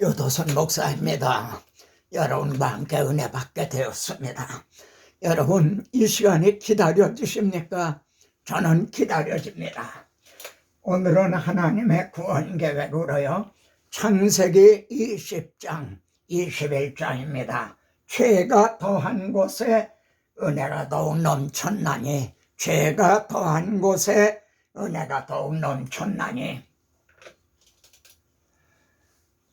요도선 목사입니다. 여러분과 함께 은혜 받게 되었습니다. 여러분, 이 시간이 기다려 주십니까? 저는 기다려집니다. 오늘은 하나님의 구원 계획으로요. 창세기 20장, 21장입니다. 죄가 더한 곳에 은혜가 더욱 넘쳤나니, 죄가 더한 곳에 은혜가 더욱 넘쳤나니.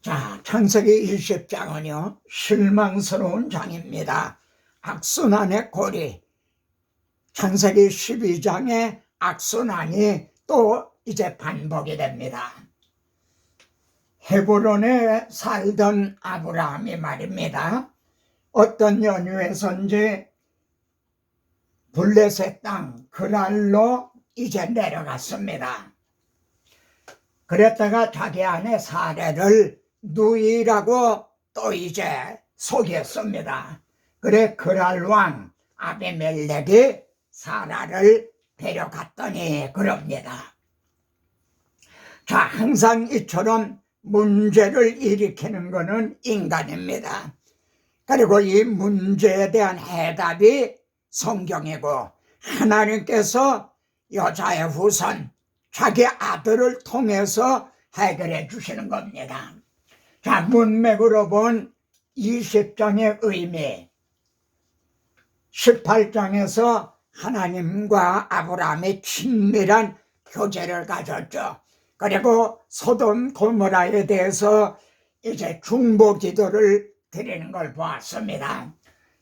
자, 창세기 20장은요, 실망스러운 장입니다. 악순환의 고리. 창세기 12장의 악순환이 또 이제 반복이 됩니다. 헤브론에 살던 아브라함이 말입니다. 어떤 연유에선지 블레셋 땅 그랄로 이제 내려갔습니다. 그랬다가 자기 아내 사례를 누이라고 또 이제 속였습니다. 그래 그랄 왕 아비멜렉이 사라를 데려갔더니 그럽니다. 자, 항상 이처럼 문제를 일으키는 것은 인간입니다. 그리고 이 문제에 대한 해답이 성경이고 하나님께서 여자의 후손, 자기 아들을 통해서 해결해 주시는 겁니다. 자, 문맥으로 본 20장의 의미, 18장에서 하나님과 아브라함의 친밀한 교제를 가졌죠. 그리고 소돔 고모라에 대해서 이제 중보 기도를 드리는 걸 보았습니다.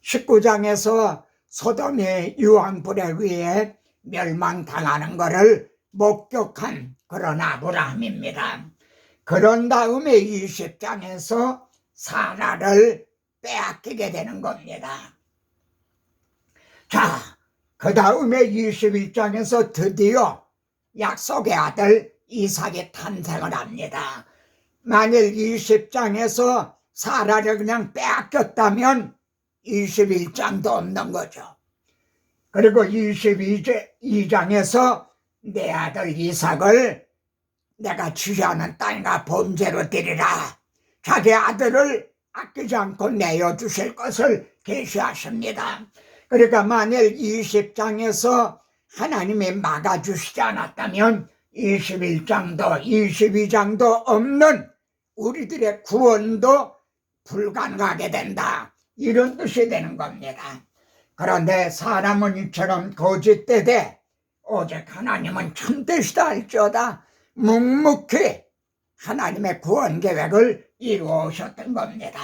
19장에서 소돔의 유황불에 의해 멸망당하는 것을 목격한 그런 아브라함입니다. 그런 다음에 20장에서 사라를 빼앗기게 되는 겁니다. 자, 그 다음에 21장에서 드디어 약속의 아들 이삭이 탄생을 합니다. 만일 20장에서 사라를 그냥 빼앗겼다면 21장도 없는 거죠. 그리고 22장에서 내 아들 이삭을 내가 취하는 땅과 범죄로 드리라. 자기 아들을 아끼지 않고 내어주실 것을 계시하십니다. 그러니까 만일 20장에서 하나님이 막아주시지 않았다면 21장도 22장도 없는 우리들의 구원도 불가능하게 된다. 이런 뜻이 되는 겁니다. 그런데 사람은 이처럼 거짓되되 오직 하나님은 참되시다 할지어다 묵묵히 하나님의 구원 계획을 이루어오셨던 겁니다.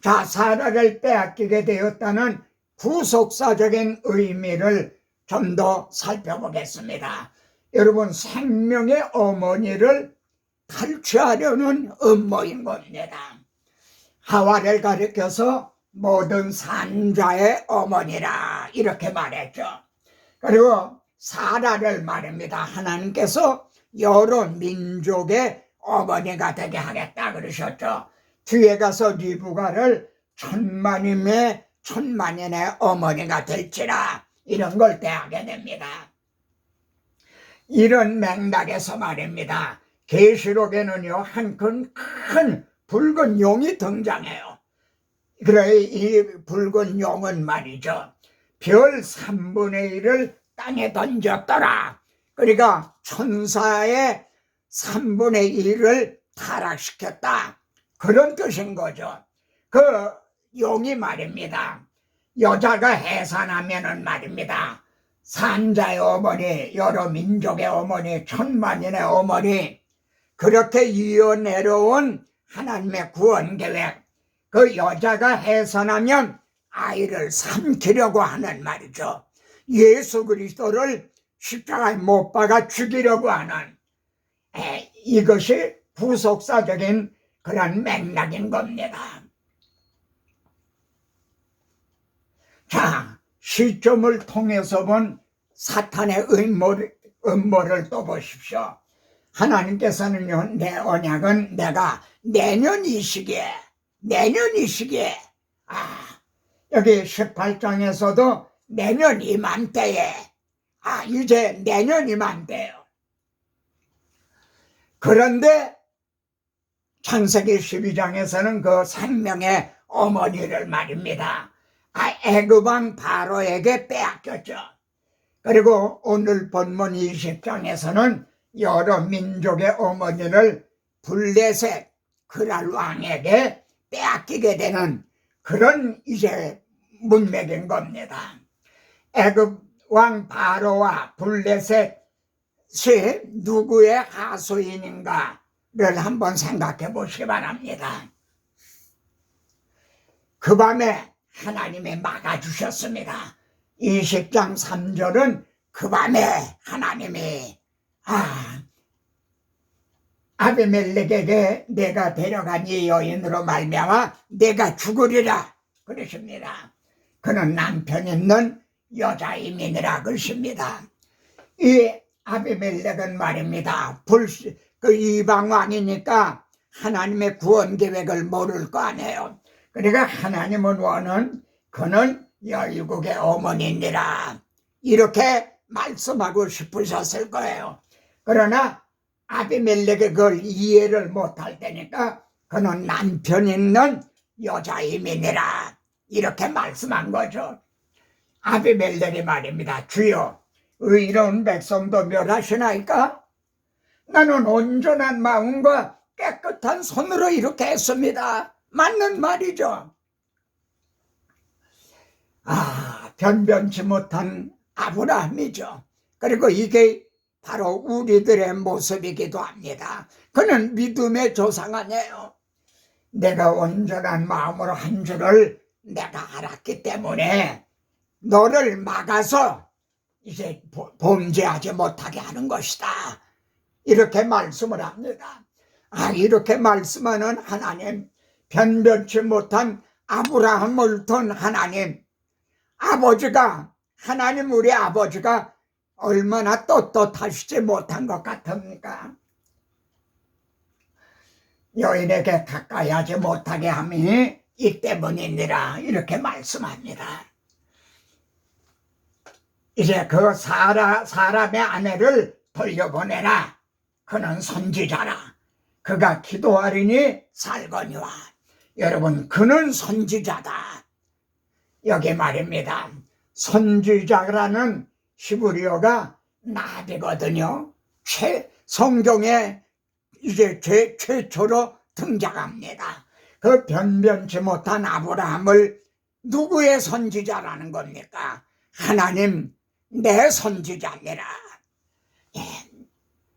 자, 사라를 빼앗기게 되었다는 구속사적인 의미를 좀 더 살펴보겠습니다. 여러분, 생명의 어머니를 탈취하려는 음모인 겁니다. 하와를 가리켜서 모든 산자의 어머니라 이렇게 말했죠. 그리고 사라를 말입니다. 하나님께서 여러 민족의 어머니가 되게 하겠다 그러셨죠. 뒤에 가서 리브가를 천만임의 천만인의 어머니가 될지라 이런 걸 대하게 됩니다. 이런 맥락에서 말입니다. 계시록에는요 한 큰 큰 붉은 용이 등장해요. 그래 이 붉은 용은 말이죠. 별 3분의 1을 땅에 던졌더라. 그러니까 천사의 3분의 1을 타락시켰다. 그런 뜻인 거죠. 그 용이 말입니다. 여자가 해산하면은 말입니다. 산자의 어머니, 여러 민족의 어머니, 천만인의 어머니, 그렇게 이어내려온 하나님의 구원 계획, 그 여자가 해산하면 아이를 삼키려고 하는 말이죠. 예수 그리스도를 십자가에 못 박아 죽이려고 하는 에, 이것이 부속사적인 그런 맥락인 겁니다. 자, 시점을 통해서 본 사탄의 음모를, 음모를 또 보십시오. 하나님께서는요, 내 언약은 내가 내년 이 시기에, 내년 이 시기에, 아, 여기 18장에서도 내년 이맘때에, 아, 이제 내년 이맘때요. 그런데 창세기 12장에서는 그 생명의 어머니를 말입니다. 아, 애굽왕 바로에게 빼앗겼죠. 그리고 오늘 본문 20장에서는 여러 민족의 어머니를 블레셋 그랄 왕에게 빼앗기게 되는 그런 이제 문맥인 겁니다. 애굽 왕 바로와 블레셋이 누구의 하수인인가를 한번 생각해 보시기 바랍니다. 그 밤에 하나님이 막아주셨습니다. 20장 3절은 그 밤에 하나님이 아 아비멜렉에게 내가 데려간 이 여인으로 말미암아 내가 죽으리라 그러십니다. 그는 남편 있는 여자임이니라 그러십니다. 이 아비멜렉은 말입니다. 불시 그 이방 왕이니까 하나님의 구원 계획을 모를 거 아니에요. 그러니까 하나님은 원은 그는 열국의 어머니니라 이렇게 말씀하고 싶으셨을 거예요. 그러나 아비멜렉이 그걸 이해를 못할 때니까 그는 남편 있는 여자임이니라 이렇게 말씀한 거죠. 아비멜렉이 말입니다. 주여 의로운 백성도 멸하시나이까? 나는 온전한 마음과 깨끗한 손으로 이렇게 했습니다. 맞는 말이죠. 아, 변변치 못한 아브라함이죠. 그리고 이게 바로 우리들의 모습이기도 합니다. 그는 믿음의 조상 아니에요. 내가 온전한 마음으로 한 줄을 내가 알았기 때문에 너를 막아서 이제 범죄하지 못하게 하는 것이다. 이렇게 말씀을 합니다. 아, 이렇게 말씀하는 하나님, 변변치 못한 아브라함을 둔 하나님, 아버지가, 하나님 우리 아버지가 얼마나 떳떳하시지 못한 것 같습니까? 여인에게 가까이 하지 못하게 함이 이 때문이니라 이렇게 말씀합니다. 이제 그 사라, 사람의 아내를 돌려보내라. 그는 선지자라. 그가 기도하리니 살거니와. 여러분, 그는 선지자다. 여기 말입니다. 선지자라는 히브리어가 나비거든요. 최, 성경에 이제 최, 최초로 등장합니다. 그 변변치 못한 아브라함을 누구의 선지자라는 겁니까? 하나님 내 선지자니라. 예,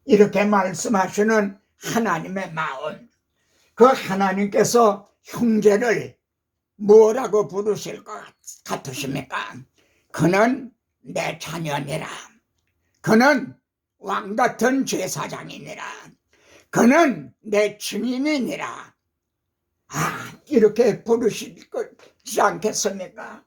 이렇게 말씀하시는 하나님의 마음. 그 하나님께서 형제를 뭐라고 부르실 것 같으십니까? 그는 내 자녀니라. 그는 왕 같은 제사장이니라. 그는 내 증인이니라. 아, 이렇게 부르실 것이지 않겠습니까?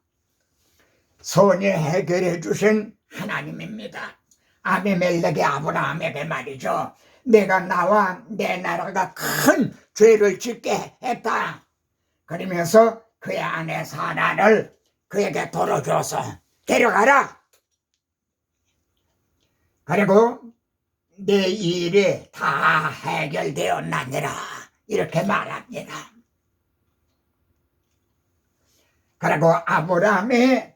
선이 해결해 주신 하나님입니다. 아비멜렉의 아브라함에게 말이죠. 내가 나와 내 나라가 큰 죄를 짓게 했다. 그러면서 그의 아내 사라를 그에게 돌어줘서 데려가라. 그리고 내 일이 다 해결되었나니라. 이렇게 말합니다. 그리고 아브라함이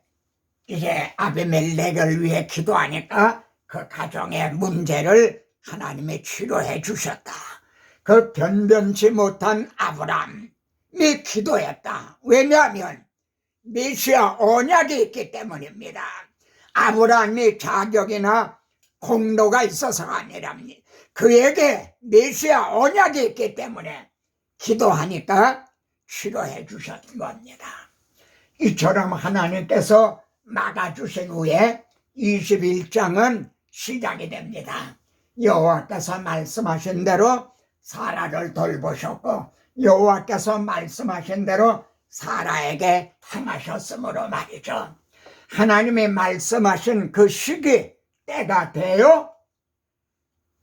이제 아비멜렉을 위해 기도하니까 그 가정의 문제를 하나님이 치료해 주셨다. 그 변변치 못한 아브람이 기도했다. 왜냐하면 메시아 언약이 있기 때문입니다. 아브람이 자격이나 공로가 있어서가 아니랍니다. 그에게 메시아 언약이 있기 때문에 기도하니까 치료해 주셨던 겁니다. 이처럼 하나님께서 막아주신 후에 21장은 시작이 됩니다. 여호와께서 말씀하신 대로 사라를 돌보셨고 여호와께서 말씀하신 대로 사라에게 행하셨으므로 말이죠. 하나님이 말씀하신 그 시기 때가 되어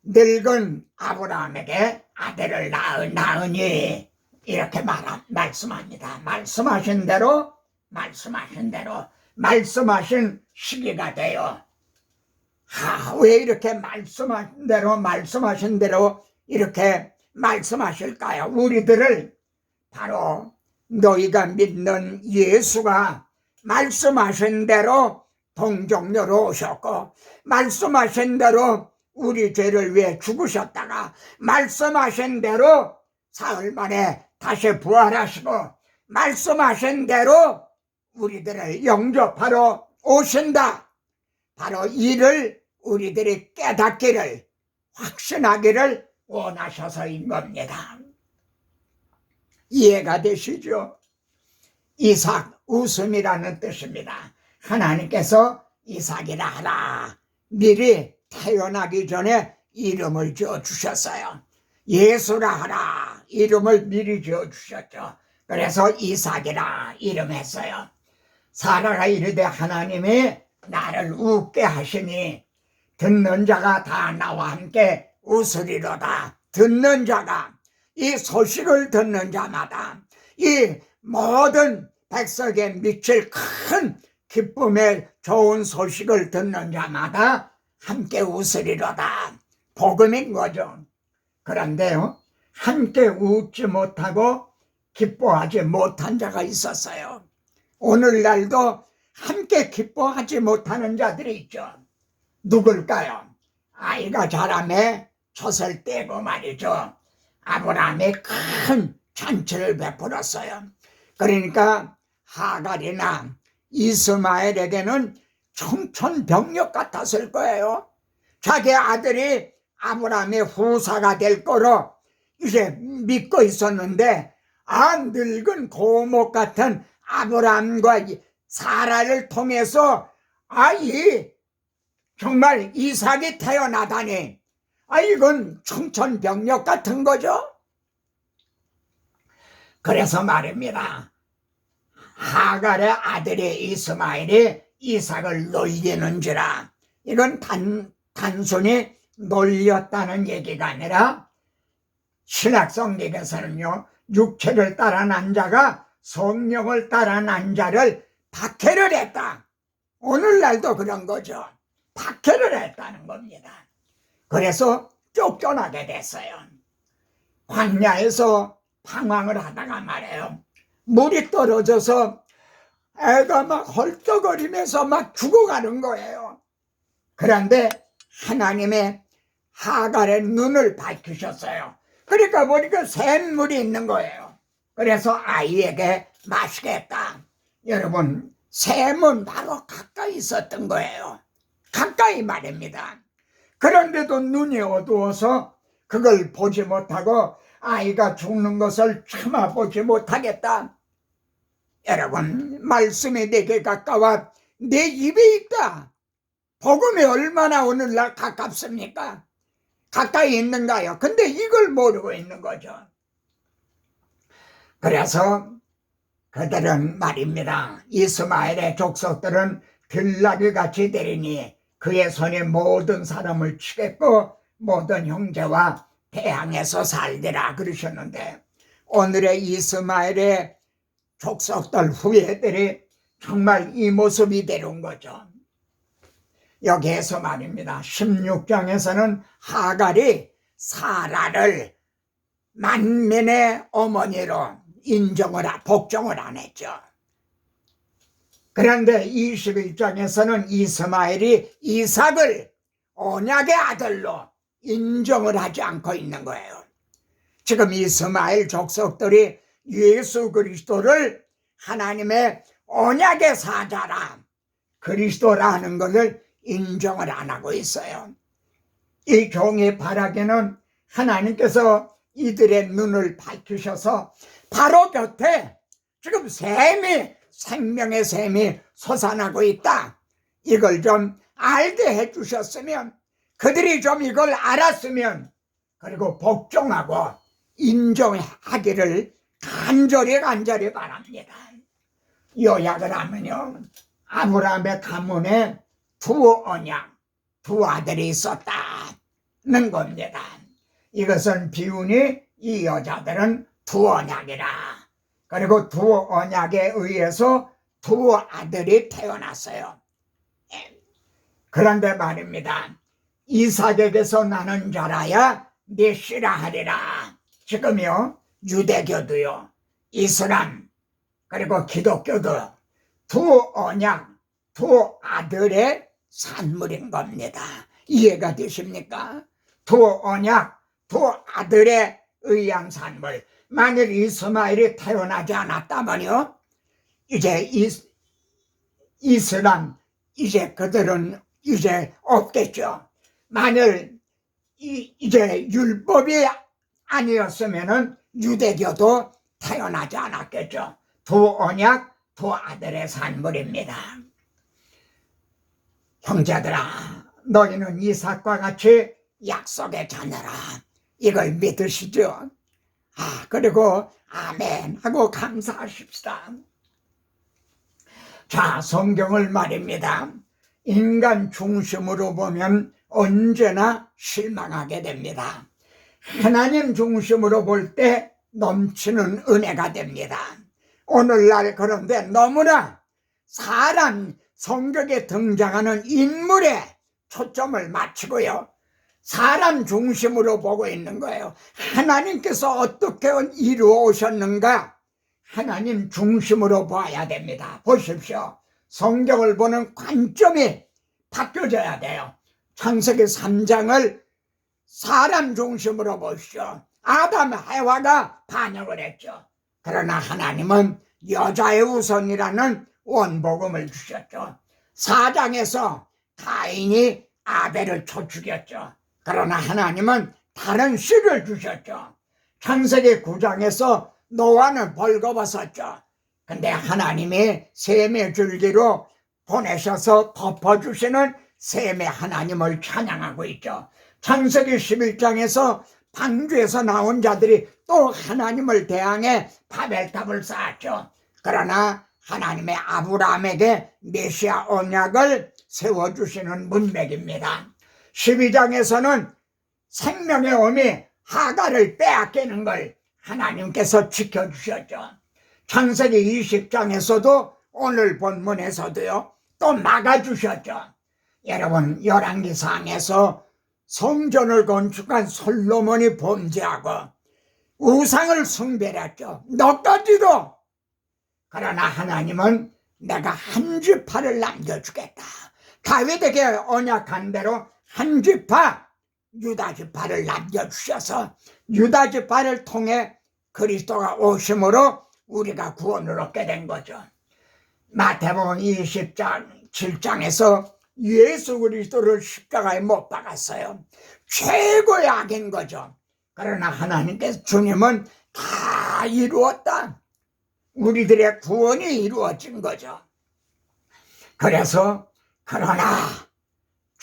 늙은 아브라함에게 아들을 낳은 낳으니 이렇게 말, 말씀합니다. 말씀하신 대로 말씀하신 대로 말씀하신 시기가 되어 하, 왜 이렇게 말씀하신 대로 말씀하신 대로 이렇게 말씀하실까요? 우리들을 바로 너희가 믿는 예수가 말씀하신 대로 동정녀로 오셨고 말씀하신 대로 우리 죄를 위해 죽으셨다가 말씀하신 대로 사흘 만에 다시 부활하시고 말씀하신 대로 우리들을 영접하러 오신다. 바로 이를 우리들이 깨닫기를 확신하기를 원하셔서인 겁니다. 이해가 되시죠? 이삭 웃음이라는 뜻입니다. 하나님께서 이삭이라 하라. 미리 태어나기 전에 이름을 지어 주셨어요. 예수라 하라. 이름을 미리 지어 주셨죠. 그래서 이삭이라 이름했어요. 사라가 이르되 하나님이 나를 웃게 하시니 듣는 자가 다 나와 함께 웃으리로다. 듣는 자가 이 소식을 듣는 자마다 이 모든 백석에 미칠 큰 기쁨의 좋은 소식을 듣는 자마다 함께 웃으리로다. 복음인 거죠. 그런데요, 함께 웃지 못하고 기뻐하지 못한 자가 있었어요. 오늘날도 함께 기뻐하지 못하는 자들이 있죠. 누굴까요? 아이가 자라매 젖을 떼고 말이죠. 아브라함이 큰 잔치를 베풀었어요. 그러니까 하갈이나 이스마엘에게는 청천벽력 같았을 거예요. 자기 아들이 아브라함의 후사가 될 거로 이제 믿고 있었는데 아 늙은 고목 같은 아브라함과 사라를 통해서 아이 정말 이삭이 태어나다니 아 이건 청천벽력 같은 거죠. 그래서 말입니다. 하갈의 아들이 이스마엘이 이삭을 놀리는지라 이건 단, 단순히 놀렸다는 얘기가 아니라 신학성경에서는요 육체를 따라 난 자가 성령을 따라 난 자를 박해를 했다. 오늘날도 그런 거죠. 박해를 했다는 겁니다. 그래서 쫓겨나게 됐어요. 광야에서 방황을 하다가 말해요. 물이 떨어져서 애가 막 헐떡거리면서 막 죽어가는 거예요. 그런데 하나님의 하갈의 눈을 밝히셨어요. 그러니까 보니까 샘물이 있는 거예요. 그래서 아이에게 마시겠다. 여러분, 샘은 바로 가까이 있었던 거예요. 가까이 말입니다. 그런데도 눈이 어두워서 그걸 보지 못하고 아이가 죽는 것을 참아보지 못하겠다. 여러분, 말씀이 내게 가까워 내 입에 있다. 복음이 얼마나 오늘날 가깝습니까? 가까이 있는가요? 근데 이걸 모르고 있는 거죠. 그래서 그들은 말입니다. 이스마엘의 족속들은 들나귀 같이 되리니 그의 손에 모든 사람을 치겠고 모든 형제와 대항해서 살리라 그러셨는데 오늘의 이스마엘의 족속들 후예들이 정말 이 모습이 되는 거죠. 여기에서 말입니다. 16장에서는 하갈이 사라를 만민의 어머니로 인정을, 복종을 안 했죠. 그런데 21장에서는 이스마엘이 이삭을 언약의 아들로 인정을 하지 않고 있는 거예요. 지금 이스마엘 족속들이 예수 그리스도를 하나님의 언약의 사자라 그리스도라는 것을 인정을 안 하고 있어요. 이 종의 바라기는 하나님께서 이들의 눈을 밝히셔서 바로 곁에 지금 샘이 생명의 샘이 솟아나고 있다. 이걸 좀 알게 해 주셨으면 그들이 좀 이걸 알았으면 그리고 복종하고 인정하기를 간절히 간절히 바랍니다. 요약을 하면요. 아브라함의 가문에 두 언약, 두 아들이 있었다는 겁니다. 이것은 비운이 이 여자들은 두 언약이라. 그리고 두 언약에 의해서 두 아들이 태어났어요. 예. 그런데 말입니다. 이삭에게서 나는 자라야 내 씨라 하리라. 지금요 유대교도요 이슬람 그리고 기독교도 두 언약 두 아들의 산물인 겁니다. 이해가 되십니까? 두 언약 두 아들의 의양 산물 만일 이스마엘이 태어나지 않았다면요 이제 이, 이슬람 이제 그들은 이제 없겠죠. 만일 이, 이제 율법이 아니었으면은 유대교도 태어나지 않았겠죠. 두 언약, 두 아들의 산물입니다. 형제들아, 너희는 이삭과 같이 약속의 자녀라. 이걸 믿으시죠? 아, 그리고 아멘 하고 감사하십시다. 자, 성경을 말입니다. 인간 중심으로 보면 언제나 실망하게 됩니다. 하나님 중심으로 볼 때 넘치는 은혜가 됩니다. 오늘날 그런데 너무나 사람 성격에 등장하는 인물에 초점을 맞추고요. 사람 중심으로 보고 있는 거예요. 하나님께서 어떻게 이루어 오셨는가? 하나님 중심으로 봐야 됩니다. 보십시오. 성경을 보는 관점이 바뀌어져야 돼요. 창세기 3장을 사람 중심으로 보시오. 아담, 해와가 반역을 했죠. 그러나 하나님은 여자의 우선이라는 원복음을 주셨죠. 4장에서 가인이 아벨을 쳐 죽였죠. 그러나 하나님은 다른 씨를 주셨죠. 창세기 9장에서 노아는 벌거벗었죠. 근데 하나님이 셈의 줄기로 보내셔서 덮어주시는 셈의 하나님을 찬양하고 있죠. 창세기 11장에서 방주에서 나온 자들이 또 하나님을 대항해 바벨탑을 쌓았죠. 그러나 하나님의 아브라함에게 메시아 언약을 세워주시는 문맥입니다. 12장에서는 생명의 어미 하가를 빼앗기는 걸 하나님께서 지켜주셨죠. 창세기 20장에서도 오늘 본문에서도요, 또 막아주셨죠. 여러분, 열왕기상에서 성전을 건축한 솔로몬이 범죄하고 우상을 숭배했죠. 너까지도. 그러나 하나님은 내가 한 지파를 남겨주겠다. 다윗에게 언약한 대로 한 지파, 유다 지파를 남겨주셔서 유다 지파를 통해 그리스도가 오심으로 우리가 구원을 얻게 된 거죠. 마태복음 20장 7장에서 예수 그리스도를 십자가에 못 박았어요. 최고의 악인 거죠. 그러나 하나님께서 주님은 다 이루었다. 우리들의 구원이 이루어진 거죠. 그래서 그러나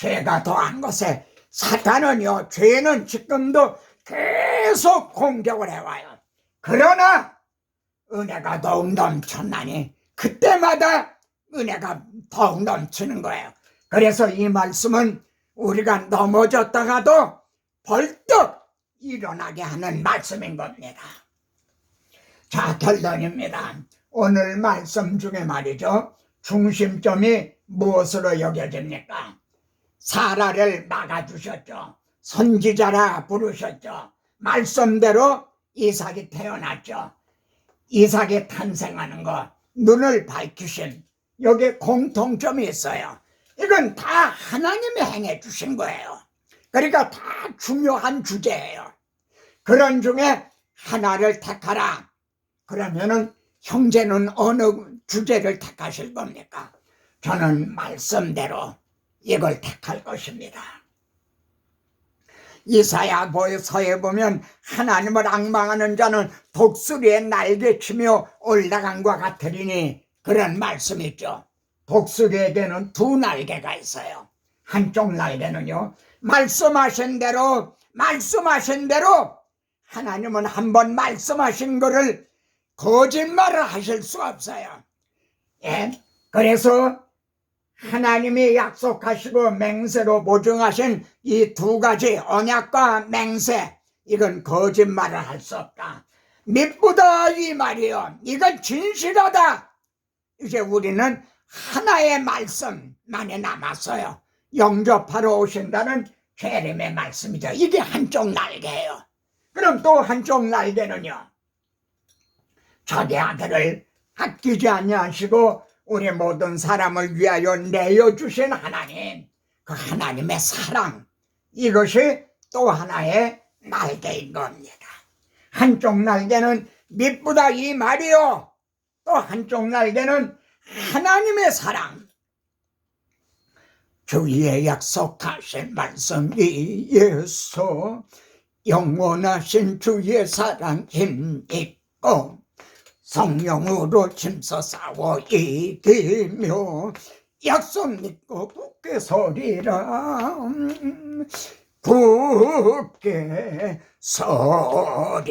죄가 더한 것에 사탄은요, 죄는 지금도 계속 공격을 해와요. 그러나 은혜가 더욱 넘쳤나니 그때마다 은혜가 더욱 넘치는 거예요. 그래서 이 말씀은 우리가 넘어졌다가도 벌떡 일어나게 하는 말씀인 겁니다. 자, 결론입니다. 오늘 말씀 중에 말이죠. 중심점이 무엇으로 여겨집니까? 사라를 막아주셨죠. 선지자라 부르셨죠. 말씀대로 이삭이 태어났죠. 이삭이 탄생하는 것, 눈을 밝히신 여기 공통점이 있어요. 이건 다 하나님이 행해 주신 거예요. 그러니까 다 중요한 주제예요. 그런 중에 하나를 택하라. 그러면은 형제는 어느 주제를 택하실 겁니까? 저는 말씀대로 이걸 택할 것입니다. 이사야 보서에 보면 하나님을 악망하는 자는 독수리의 날개치며 올라간과 같으리니 그런 말씀이 있죠. 독수리에게는 두 날개가 있어요. 한쪽 날개는요. 말씀하신 대로 말씀하신 대로 하나님은 한번 말씀하신 거를 거짓말을 하실 수 없어요. 예? 그래서 하나님이 약속하시고 맹세로 보증하신 이 두 가지 언약과 맹세 이건 거짓말을 할 수 없다. 믿보다 이 말이요. 이건 진실하다. 이제 우리는 하나의 말씀만이 남았어요. 영접하러 오신다는 재림의 말씀이죠. 이게 한쪽 날개예요. 그 그럼 또 한쪽 날개는요. 자기 아들을 아끼지 아니하시고 우리 모든 사람을 위하여 내어 주신 하나님, 그 하나님의 사랑 이것이 또 하나의 날개인 겁니다. 한쪽 날개는 미쁘다 이 말이요. 또 한쪽 날개는 하나님의 사랑. 주의 약속하신 말씀이 예수 영원하신 주의 사랑 힘 있고 성령으로 힘써 싸워 이기며 약속 믿고 굳게 서리라. 음, 굳게 서리.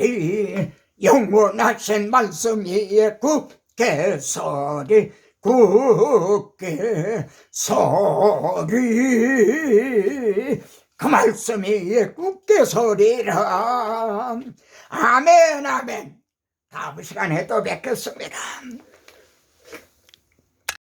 영원하신 말씀이 굳게 서리. 굳게 서리. 그 말씀이 굳게 서리라. 아멘 아멘 다음 시간에 또 뵙겠습니다